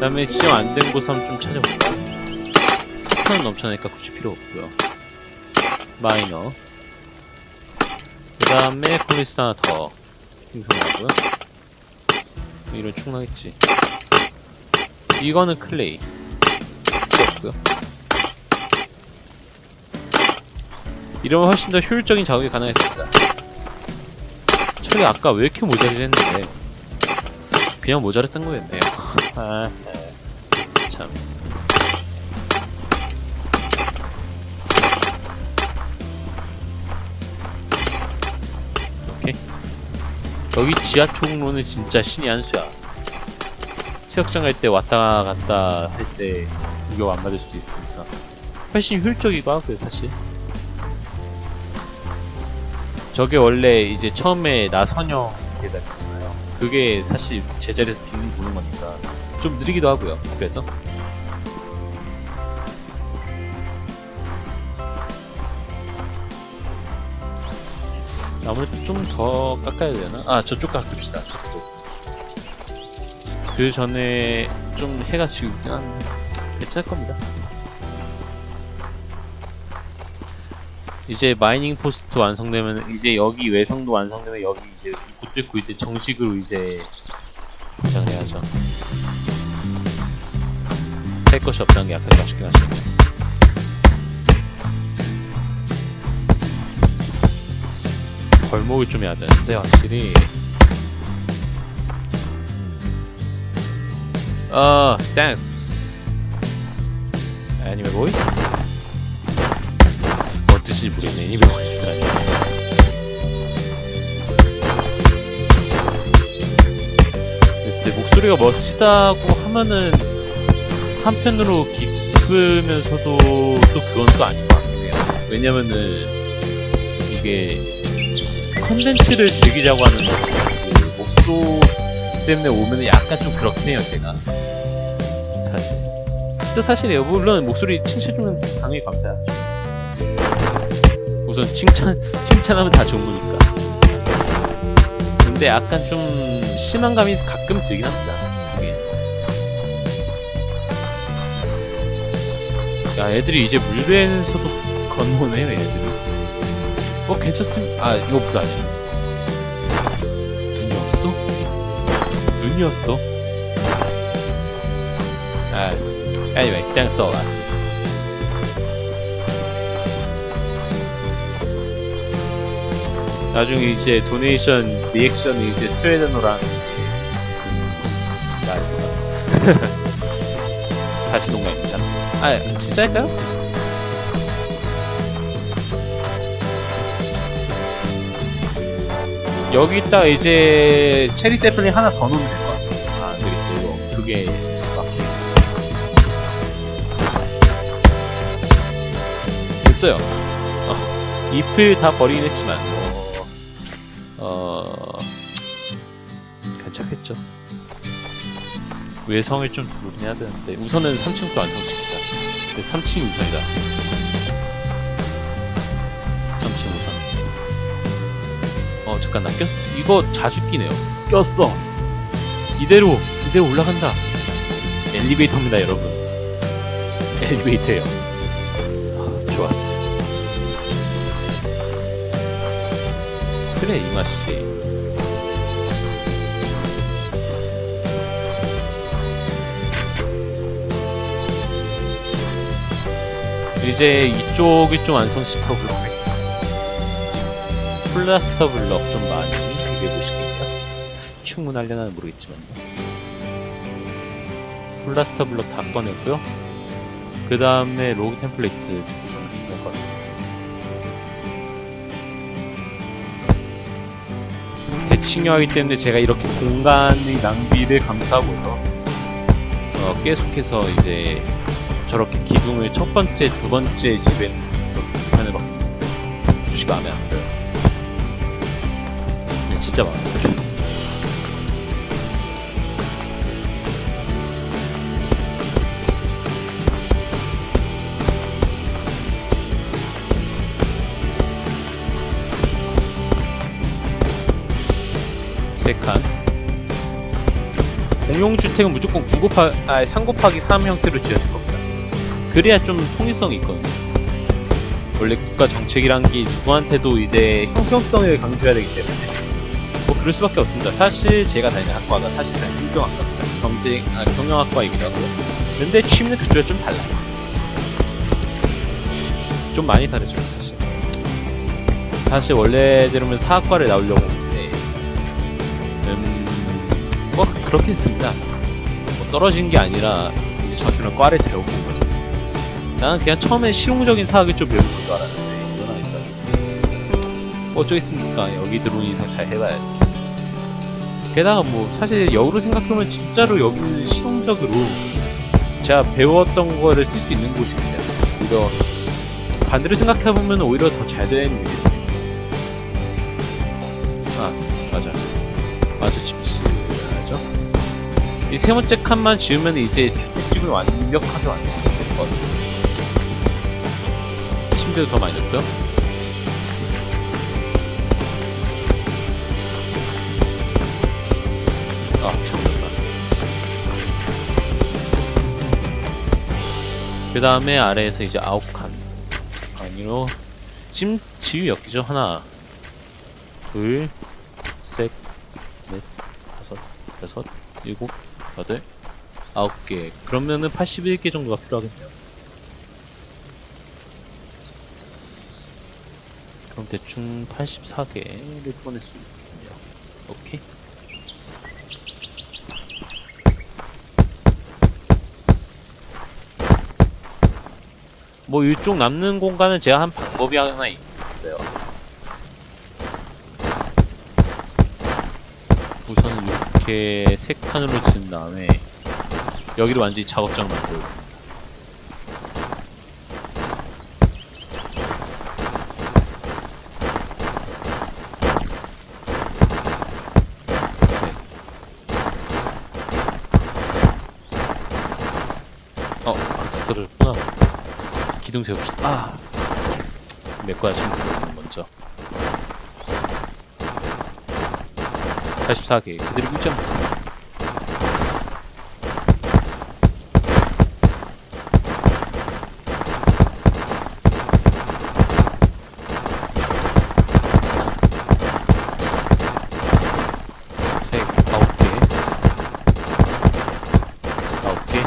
그 다음에 지정 안 된 곳 한번 좀 찾아볼까? 4턴 넘쳐나니까 굳이 필요 없고요. 마이너. 그 다음에 폴리스 하나 더 생성하고요. 이런 충분하겠지. 이거는 클레이. 필요 없고요. 이러면 훨씬 더 효율적인 작업이 가능했습니다. 철이 아까 왜 이렇게 모자리를 했는데 그냥 모자랐던 거였네요 아, 참. 오케이. 여기 지하 통로는 진짜 신이 한 수야. 수영장 갈 때 왔다 갔다 할때 이거 안 맞을 수도 있으니까. 훨씬 효율적이고 하고요 사실. 저게 원래 이제 처음에 나선형 계단이잖아요. 그게 사실 제자리에서 빙빙 도는 거니까 좀 느리기도 하고요 그래서. 나무를 좀더 깎아야 되나? 아 저쪽 깎읍시다 저쪽. 그 전에 좀 해가 지고 한데 괜찮을 겁니다. 이제 마이닝 포스트 완성되면 이제 여기 외성도 완성되면 여기 이제 입구 뚫고 이제 정식으로 이제 할 것이 없다는 게 약간 아쉽긴 하죠 벌목을 좀 해야 되는데 확실히. 어 댄스 애니메 보이스 뭔 뜻인지 모르겠네 애니메 보이스라니. 글쎄 목소리가 멋지다고 하면은 한편으로 기쁘면서도 또 그건 또 아닌 것 같긴 해요. 왜냐면은 이게 컨텐츠를 즐기자고 하는 그 목소 때문에 오면 약간 좀 그렇긴 해요 제가. 사실. 진짜 사실이에요. 물론 목소리 칭찬해주면 당연히 감사하죠 우선 칭찬 칭찬하면 다 좋은 거니까. 근데 약간 좀 심한 감이 가끔 들긴 합니다 야 애들이 이제 물배에서도 건너네요 애들이 어 괜찮습니다 아 이거보다 아니야 눈이었어? 눈이었어? 아 anyway thanks a lot 나중에 이제 도네이션 리액션이 이제 스웨덴어랑 나 사실 농담입니다 아 진짜일까요? 여기다 이제 체리 세플링 하나 더 넣으면 될 것 같아요. 아, 그리고 이거 두 개 막히. 됐어요. 어, 잎을 다 버리긴 했지만, 외성을 좀 두르긴 해야 되는데, 우선은 3층부터 완성시키자. 3층이 우선이다. 3층 우선. 어 잠깐 나 꼈어 이거 자주 끼네요. 꼈어. 이대로 이대로 올라간다. 엘리베이터입니다 여러분. 엘리베이터예요. 아, 좋았어. 그래 이 맛이 이제 이쪽을 좀 완성시켜보도록 하겠습니다 플라스터 블럭 좀 많이 비벼보실게요. 충분하려나 모르겠지만. 플라스터 블럭 다 꺼냈고요. 그 다음에 로그 템플레이트 두개 정도 준비할 것 같습니다. 대칭형이기 때문에 제가 이렇게 공간의 낭비를 감수하고서 어, 계속해서 이제 저렇게 기둥을 첫 번째, 두 번째 집에 편을 막 주시가 마음에 안 들어요. 근데 진짜 마음에 안 들어요. 세 칸. 그 공용주택은 무조건 9 곱하, 아, 3 곱하기 3 형태로 지어질 겁니다. 그래야 좀 통일성이 있거든요. 원래 국가 정책이란 게 누구한테도 이제 형평성을 강조해야 되기 때문에 뭐 그럴 수밖에 없습니다. 사실 제가 다니는 학과가 사실상 인경학과입니다. 경제, 아, 경영학과이기도 하고요. 근데 취미는 그쪽이 좀 달라요. 좀 많이 다르죠, 사실. 사실 원래대로면 사학과를 나오려고 했는데, 음, 뭐 그렇게 했습니다. 뭐 떨어진 게 아니라 이제 정확히는 과를 잘못 본 거죠. 나는 그냥 처음에 실용적인 사학을 좀 배울 줄 알았는데 이건 아니다. 뭐 어쩌겠습니까? 여기 들어온 이상 잘 해봐야지. 게다가 뭐 사실 역으로 생각해보면 진짜로 여기는 실용적으로 제가 배웠던 거를 쓸 수 있는 곳입니다. 오히려 반대로 생각해보면 오히려 더 잘 되는 일일 수 있어. 아 맞아. 맞아 집지하죠. 이 세 번째 칸만 지으면 이제 주택집을 완벽하게 완성될 것 같아요. 침대도 더 많이 넣고요. 아, 잠깐만. 그 다음에 아래에서 이제 아홉 칸. 아니로, 찜, 지위 몇 개죠? 하나, 둘, 셋, 넷, 다섯, 여섯, 일곱, 여덟, 아홉 개. 그러면은 81개 정도가 필요하겠네요. 그럼 대충 84개를 보낼 수 있겠네요. 오케이. 뭐 이쪽 남는 공간은 제가 한 방법이 하나 있어요. 우선 이렇게 세 칸으로 지은 다음에 여기를 완전히 작업장 만들고 어, 아, 떨어졌구나. 기둥 세웁시다. 아, 메꿔야 지금 먼저. 84개 그대로 유지합니다. 세, 아홉 개. 아홉 개.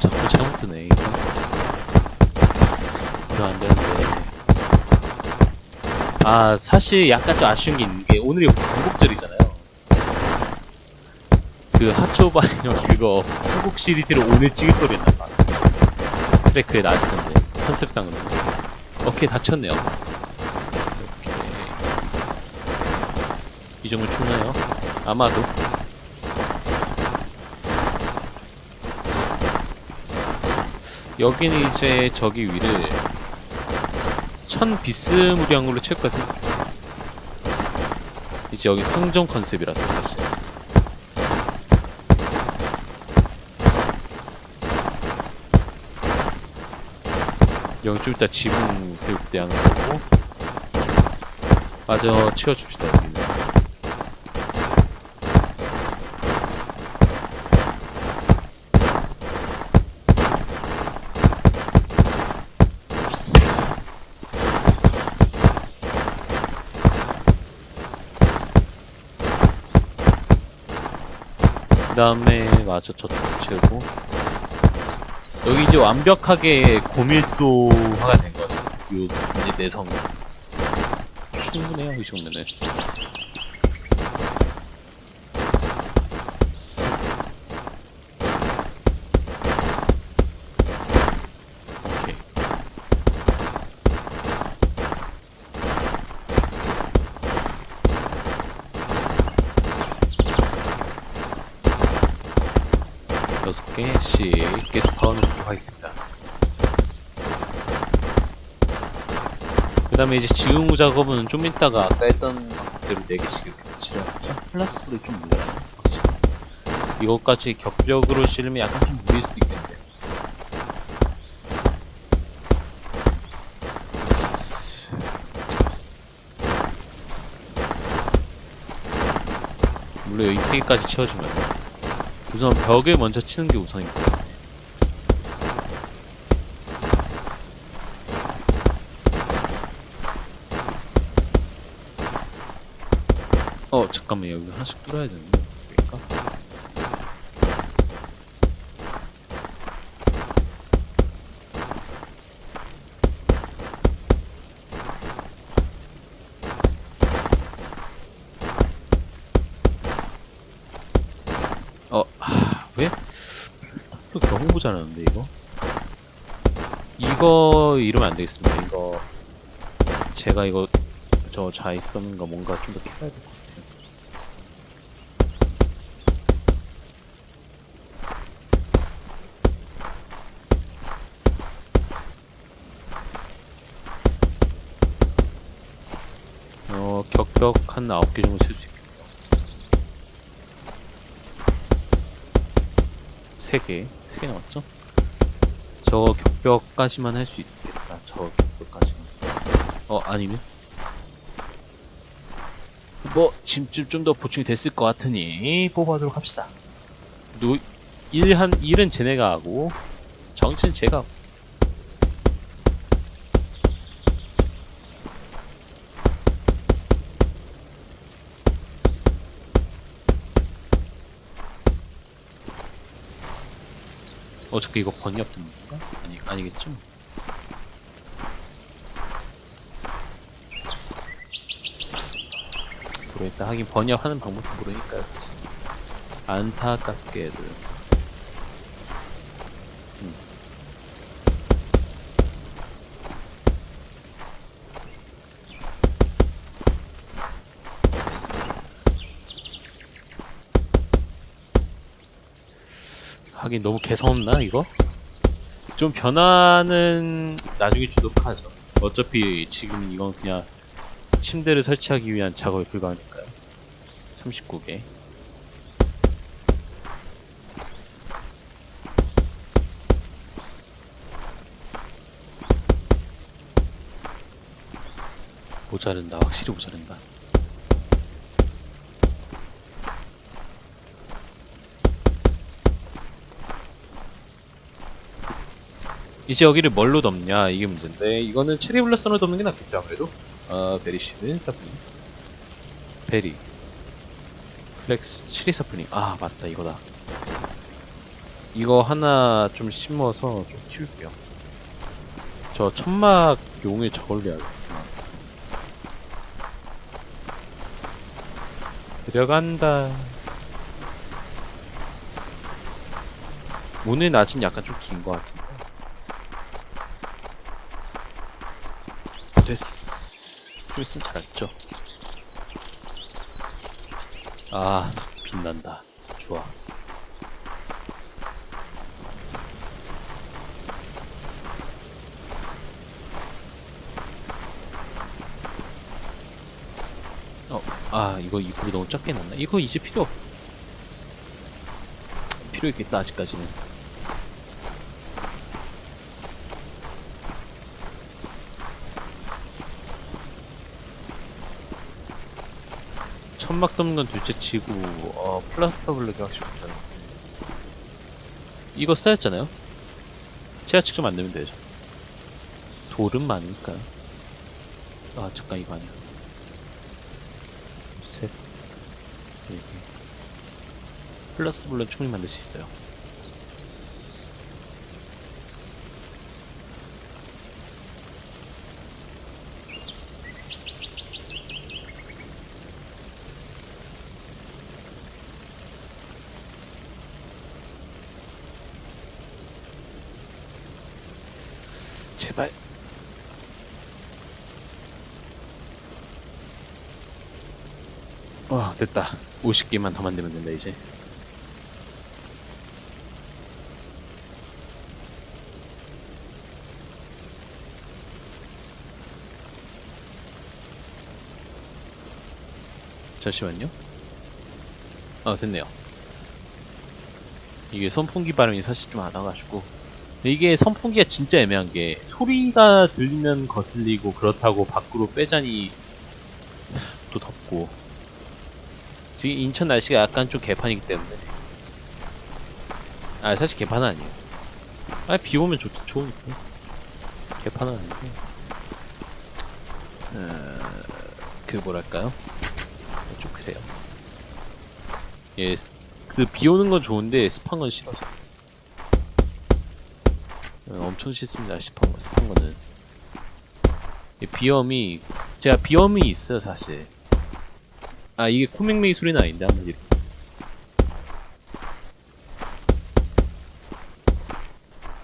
자꾸 잘못 뜨네, 이거. 이거 안 되는데. 아, 사실 약간 좀 아쉬운 게 있는 게, 오늘이 광복절이잖아요. 그 하초바이너 그거 한국 시리즈를 오늘 찍을 거랬나봐. 트래크에 나왔을 텐데, 컨셉상으로. 오케이, 다쳤네요. 이 정도 충나요? 아마도. 여기는 이제 저기 위를 천 비스 무량으로 채울 것은 이제 여기 상점 컨셉이라서 사실 여기 좀 이따 지붕 세울 때 하는 거고. 맞아 채워줍시다 여기는 그 다음에 맞아 저도 채우고. 여기 이제 완벽하게 고밀도화가 된 거죠. 요 이제 내성 충분해요 이 정도면 개씩 계속 박아놓도록 하겠습니다. 그 다음에 이제 지우 작업은 좀 이따가 아까 했던 방법대로 4개씩 이렇게 칠하죠. 플라스틱으로 좀. 확실히. 이것까지 격력으로 실으면 약간 좀 무릴 수도 있겠는데. 원래 이세 개까지 채워주면 우선 벽을 먼저 치는 게 우선이고. 어 잠깐만. 여기 하나씩 뚫어야 되는데 그러니까 어, 하, 왜? 너무 모자라는데, 이거? 이거 이러면 안 되겠습니다. 이거, 제가 이거, 저 자이 써는 거 뭔가 좀더 켜야 될 것 같아요. 어, 격벽 한 9개 정도 쓸 수 있겠네요. 3개, 3개 나왔죠? 저거 격벽까지만 할 수 있겠다. 저 격벽까지만. 어, 아니면? 뭐, 지금쯤 좀 더 보충이 됐을 것 같으니, 뽑아보도록 합시다. 노, 일 한, 일은 쟤네가 하고, 정치는 제가 하고. 어차피 이거 번역 되는 건가? 아니, 아니겠죠? 모르겠다. 하긴 번역하는 방법도 모르니까요, 사실. 안타깝게도. 음. 하긴 너무 개성없나, 이거? 좀 변화는 나중에 주도록 하죠. 어차피 지금 이건 그냥 침대를 설치하기 위한 작업에 불과하니까요. 39개. 모자른다. 확실히 모자른다. 이제 여기를 뭘로 덮냐 이게 문제인데 이거는 체리 블러썸으로 덮는 게 낫겠죠 아무래도. 어 베리시드 사프닝. 베리. 플렉스 치리 사프닝. 아 맞다 이거다. 이거 하나 좀 심어서 좀 키울게요. 저 천막 용을 저걸로 해야겠어 들어간다. 오늘 낮은 약간 좀 긴 것 같은데 됐어. 좀 있으면 잘했죠. 아, 빛난다. 좋아. 어, 아, 이거 입구를 너무 작게 놨나? 이거 이제 필요 없... 필요 있겠다, 아직까지는. 천막 덮는 건 둘째 치고 어 플라스터 블록이 확실히 좋잖아 이거 쌓였잖아요? 제가 직접 만들면 되죠. 돌은 많으니까요 아 잠깐 이거 아니야. 셋 네개. 플러스 블록 충분히 만들 수 있어요 제발. 와, 됐다. 50개만 더 만들면 된다, 이제. 잠시만요. 아, 됐네요. 이게 선풍기 발음이 사실 좀 안 와가지고. 이게 선풍기가 진짜 애매한 게 소리가 들리면 거슬리고 그렇다고 밖으로 빼자니 또 덥고. 지금 인천 날씨가 약간 좀 개판이기 때문에. 아 사실 개판은 아니에요. 아 비 오면 좋, 좋으니까. 개판은 아니고. 어, 그 뭐랄까요? 좀 그래요. 예그 비 오는 건 좋은데 습한 건 싫어서. 어, 엄청 싫습니다. 습한, 거, 습한 거는. 이 비염이 제가 비염이 있어요 사실. 아 이게 코맹맹이 소리는 아닌데 한마디로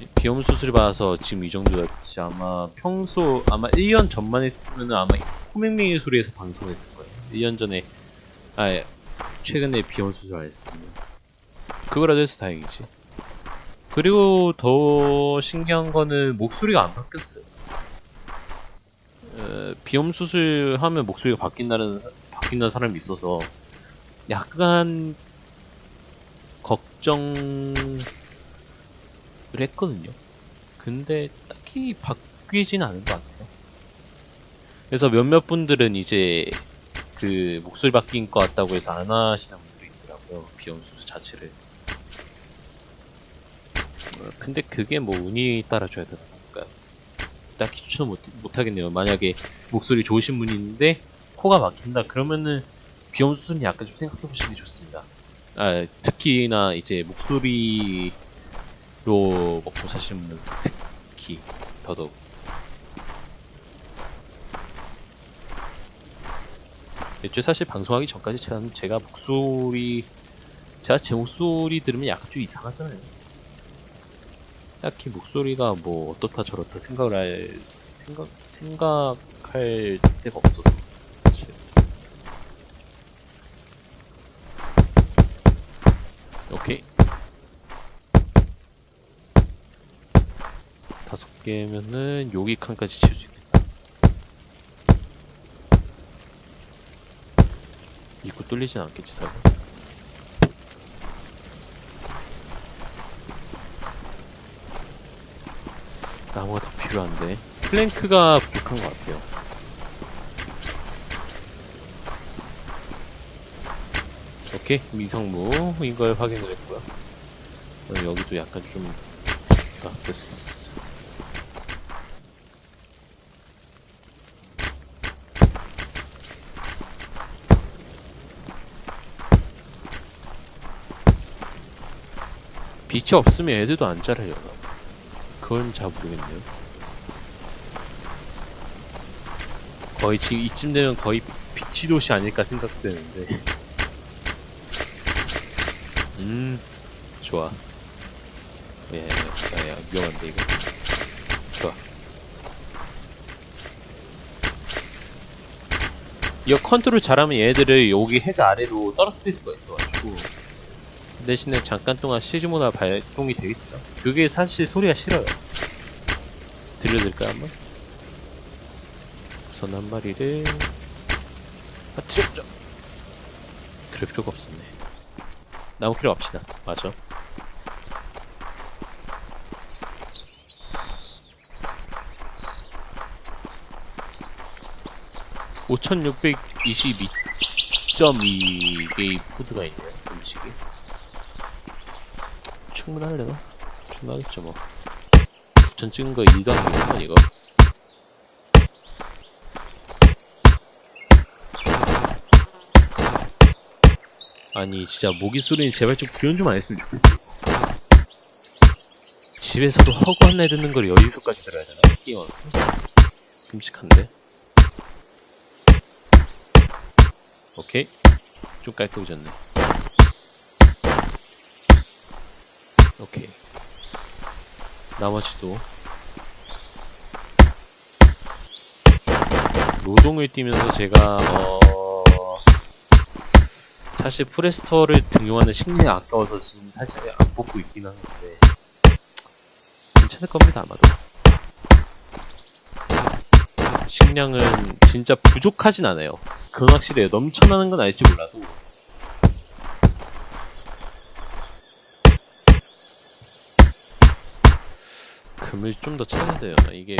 이 비염 수술을 받아서 지금 이 정도였지. 아마 평소 아마 1년 전만 했으면 아마 코맹맹이 소리에서 방송했을 거예요. 1년 전에 아 예, 최근에 비염 수술 안 했으면 그거라도 해서 다행이지 그리고 더 신기한 거는 목소리가 안 바뀌었어요 어, 비염 수술하면 목소리가 바뀐다는 사- 바뀐다는 사람이 있어서 약간 걱정을 했거든요. 근데 딱히 바뀌진 않은 것 같아요. 그래서 몇몇 분들은 이제 그 목소리 바뀐 것 같다고 해서 안 하시는 분들이 있더라고요. 비염 수술 자체를. 어, 근데 그게 뭐 운이 따라줘야 되나 보니까 딱히 추천 못, 못 하겠네요. 만약에 목소리 좋으신 분이 있는데 코가 막힌다 그러면은 비염 수술은 약간 좀 생각해 보시는 게 좋습니다. 아, 특히나 이제 목소리로 먹고 사시는 분은 특히 더더욱. 애초에 사실 방송하기 전까지 제가 목소리 제가 제 목소리 들으면 약간 좀 이상하잖아요. 딱히 목소리가 뭐 어떻다 저렇다 생각을 할 생각 생각할 데가 없어서 사실. 오케이 다섯 개면은 여기 칸까지 지울 수 있겠다. 입구 뚫리진 않겠지 설마? 나무가 더 필요한데 플랭크가 부족한 것 같아요. 오케이 미성무인 걸 확인을 했고요. 그럼 여기도 약간 좀 아, 됐어. 빛이 없으면 애들도 안 자라려나? 그건 잘 모르겠네요. 거의 지금 이쯤 되면 거의 빛이 도시 아닐까 생각되는데. 음, 좋아. 예, 야, 야, 위험한데, 이거. 좋아. 이거 컨트롤 잘하면 얘들을 여기 해자 아래로 떨어뜨릴 수가 있어가지고. 대신에 잠깐 동안 시즈모나 발동이 되겠죠. 그게 사실 소리가 싫어요. 들려드릴까요, 한번? 우선 한 마리를 터뜨렸죠. 그럴 필요가 없었네. 나무키로 갑시다. 맞아. (5622.2개의) 푸드가 있네요 음식이 충분하려나? 충분하겠죠 뭐 9천 찍은 거 2도 아니겠구만 이거. 아니 진짜 모기 소리는 제발 좀 구현 좀 안 했으면 좋겠어. 집에서도 허구한 애 듣는 걸 여기서까지 들어야 되나? 게임 끔찍한데? 오케이. 좀 깔끔해졌네. 오케이 나머지도. 노동을 뛰면서 제가 어 사실 프레스터를 등용하는 식량이 아까워서 지금 사실 안 뽑고 있긴 하는데 괜찮을 겁니다 아마도. 식량은 진짜 부족하진 않아요. 그건 확실해요. 넘쳐나는 건 알지 몰라도 금을 좀 더 찾아야 돼요. 이게